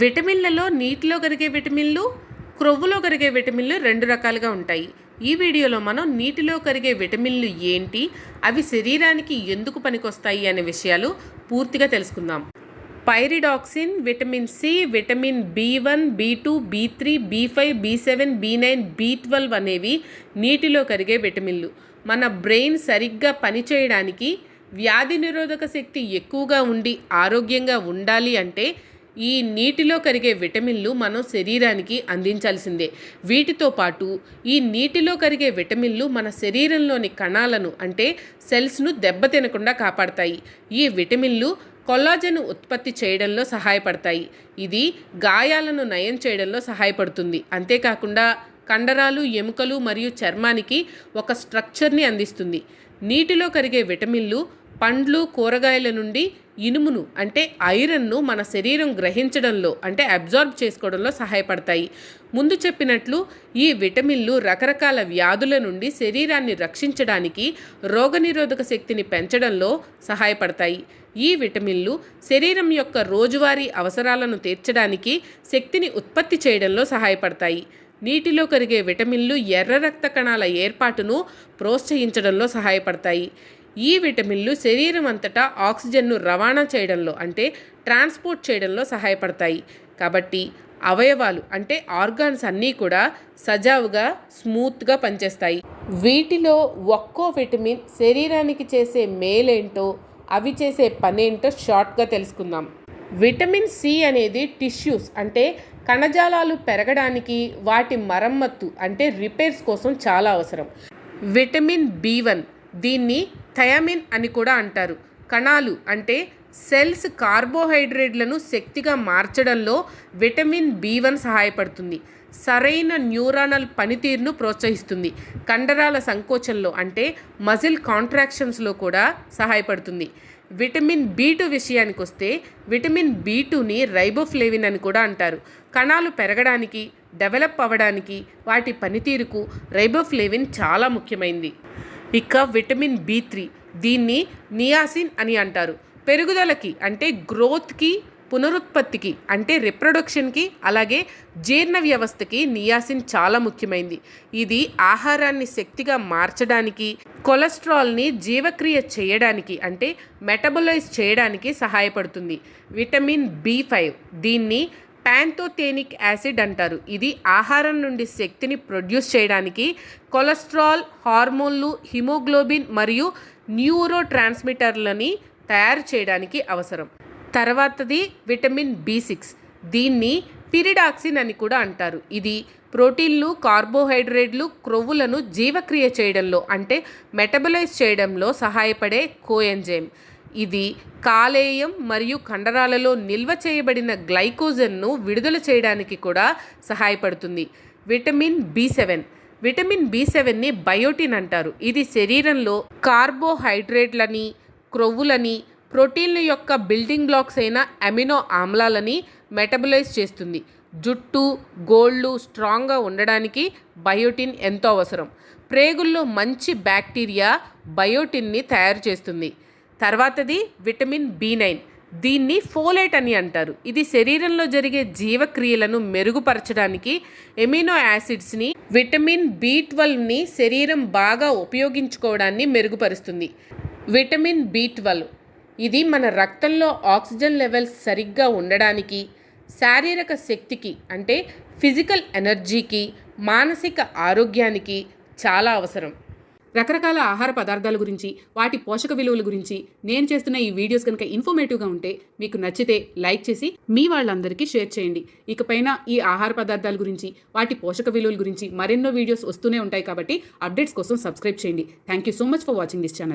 విటమిన్లలో నీటిలో కరిగే విటమిన్లు క్రొవ్వులో కరిగే విటమిన్లు రెండు రకాలుగా ఉంటాయి. ఈ వీడియోలో మనం నీటిలో కరిగే విటమిన్లు ఏంటి అవి శరీరానికి ఎందుకు పనికొస్తాయి అనే విషయాలు పూర్తిగా తెలుసుకుందాం. Pyridoxine vitamin C vitamin B one B two B three B five B seven B nine B twelve అనేవి నీటిలో కరిగే విటమిన్లు. మన బ్రెయిన్ సరిగ్గా పనిచేయడానికి వ్యాధి నిరోధక శక్తి ఎక్కువగా ఉండి ఆరోగ్యంగా ఉండాలి అంటే ఈ నీటిలో కరిగే విటమిన్లు మనం శరీరానికి అందించాల్సిందే. వీటితో పాటు ఈ నీటిలో కరిగే విటమిన్లు మన శరీరంలోని కణాలను అంటే సెల్స్ను దెబ్బతినకుండా కాపాడతాయి. ఈ విటమిన్లు కొల్లాజన్ ఉత్పత్తి చేయడంలో సహాయపడతాయి. ఇది గాయాలను నయం చేయడంలో సహాయపడుతుంది. అంతేకాకుండా కండరాలు ఎముకలు మరియు చర్మానికి ఒక స్ట్రక్చర్ని అందిస్తుంది. నీటిలో కరిగే విటమిన్లు పండ్లు కూరగాయల నుండి ఇనుమును అంటే ఐరన్ను మన శరీరం గ్రహించడంలో అంటే అబ్జార్బ్ చేసుకోవడంలో సహాయపడతాయి. ముందు చెప్పినట్లు ఈ విటమిన్లు రకరకాల వ్యాధుల నుండి శరీరాన్ని రక్షించడానికి రోగనిరోధక శక్తిని పెంచడంలో సహాయపడతాయి. ఈ విటమిన్లు శరీరం యొక్క రోజువారీ అవసరాలను తీర్చడానికి శక్తిని ఉత్పత్తి చేయడంలో సహాయపడతాయి. నీటిలో కరిగే విటమిన్లు ఎర్ర రక్త కణాల ఏర్పాటును ప్రోత్సహించడంలో సహాయపడతాయి. ఈ విటమిన్లు శరీరం అంతటా ఆక్సిజన్ను రవాణా చేయడంలో అంటే ట్రాన్స్పోర్ట్ చేయడంలో సహాయపడతాయి. కాబట్టి అవయవాలు అంటే ఆర్గాన్స్ అన్నీ కూడా సజావుగా స్మూత్గా పనిచేస్తాయి. వీటిలో ఒక్కో విటమిన్ శరీరానికి చేసే మేలేంటో అవి చేసే పనేంటో షార్ట్గా తెలుసుకుందాం. విటమిన్ సి అనేది టిష్యూస్ అంటే కణజాలాలు పెరగడానికి వాటి మరమ్మత్తు అంటే రిపేర్స్ కోసం చాలా అవసరం. విటమిన్ బి వన్ దీన్ని థయామిన్ అని కూడా అంటారు. కణాలు అంటే సెల్స్ కార్బోహైడ్రేట్లను శక్తిగా మార్చడంలో విటమిన్ బి వన్ సహాయపడుతుంది. సరైన న్యూరానల్ పనితీరును ప్రోత్సహిస్తుంది. కండరాల సంకోచంలో అంటే మజిల్ కాంట్రాక్షన్స్లో కూడా సహాయపడుతుంది. విటమిన్ బి టూ విషయానికి వస్తే విటమిన్ బి టూని రైబోఫ్లేవిన్ అని కూడా అంటారు. కణాలు పెరగడానికి డెవలప్ అవ్వడానికి వాటి పనితీరుకు రైబోఫ్లేవిన్ చాలా ముఖ్యమైంది. ఇక విటమిన్ బి త్రీ దీన్ని నియాసిన్ అని అంటారు. పెరుగుదలకి అంటే గ్రోత్కి పునరుత్పత్తికి అంటే రిప్రొడక్షన్కి అలాగే జీర్ణ వ్యవస్థకి నియాసిన్ చాలా ముఖ్యమైంది. ఇది ఆహారాన్ని శక్తిగా మార్చడానికి కొలెస్ట్రాల్ని జీవక్రియ చేయడానికి అంటే మెటబలైజ్ చేయడానికి సహాయపడుతుంది. విటమిన్ బి ఫైవ్ దీన్ని ప్యాంతోతేనిక్ యాసిడ్ అంటారు. ఇది ఆహారం నుండి శక్తిని ప్రొడ్యూస్ చేయడానికి కొలెస్ట్రాల్ హార్మోన్లు హిమోగ్లోబిన్ మరియు న్యూరో ట్రాన్స్మిటర్లని తయారు చేయడానికి అవసరం. తర్వాతది విటమిన్ బి సిక్స్. దీన్ని పిరిడాక్సిన్ అని కూడా అంటారు. ఇది ప్రోటీన్లు కార్బోహైడ్రేట్లు క్రొవ్వులను జీవక్రియ చేయడంలో అంటే మెటబలైజ్ చేయడంలో సహాయపడే కోఎంజైమ్. ఇది కాలేయం మరియు కండరాలలో నిల్వ చేయబడిన గ్లైకోజన్ను విడుదల చేయడానికి కూడా సహాయపడుతుంది. Vitamin B seven. Vitamin B సెవెన్ని biotin అంటారు. ఇది శరీరంలో కార్బోహైడ్రేట్లని క్రొవ్వులని ప్రోటీన్ల యొక్క బిల్డింగ్ బ్లాక్స్ అయిన అమినో ఆమ్లాలని మెటబలైజ్ చేస్తుంది. జుట్టు గోళ్ళు స్ట్రాంగ్గా ఉండడానికి బయోటిన్ ఎంతో అవసరం. ప్రేగుల్లో మంచి బ్యాక్టీరియా బయోటిన్ని తయారు చేస్తుంది. తర్వాతది విటమిన్ బి నైన్. దీన్ని ఫోలేట్ అని అంటారు. ఇది శరీరంలో జరిగే జీవక్రియలను మెరుగుపరచడానికి ఎమినో యాసిడ్స్ని విటమిన్ బి ట్వెల్వ్ని శరీరం బాగా ఉపయోగించుకోవడాన్ని మెరుగుపరుస్తుంది. Vitamin B twelve. ఇది మన రక్తంలో ఆక్సిజన్ లెవెల్స్ సరిగ్గా ఉండడానికి శారీరక శక్తికి అంటే ఫిజికల్ ఎనర్జీకి మానసిక ఆరోగ్యానికి చాలా అవసరం. రకరకాల ఆహార పదార్థాల గురించి వాటి పోషక విలువల గురించి నేను చేస్తున్న ఈ వీడియోస్ కనుక ఇన్ఫర్మేటివ్గా ఉంటే మీకు నచ్చితే లైక్ చేసి మీ వాళ్ళందరికీ షేర్ చేయండి. ఇకపైన ఈ ఆహార పదార్థాల గురించి వాటి పోషక విలువల గురించి మరెన్నో వీడియోస్ వస్తూనే ఉంటాయి కాబట్టి అప్డేట్స్ కోసం సబ్స్క్రైబ్ చేయండి. Thank you so much for watching this channel.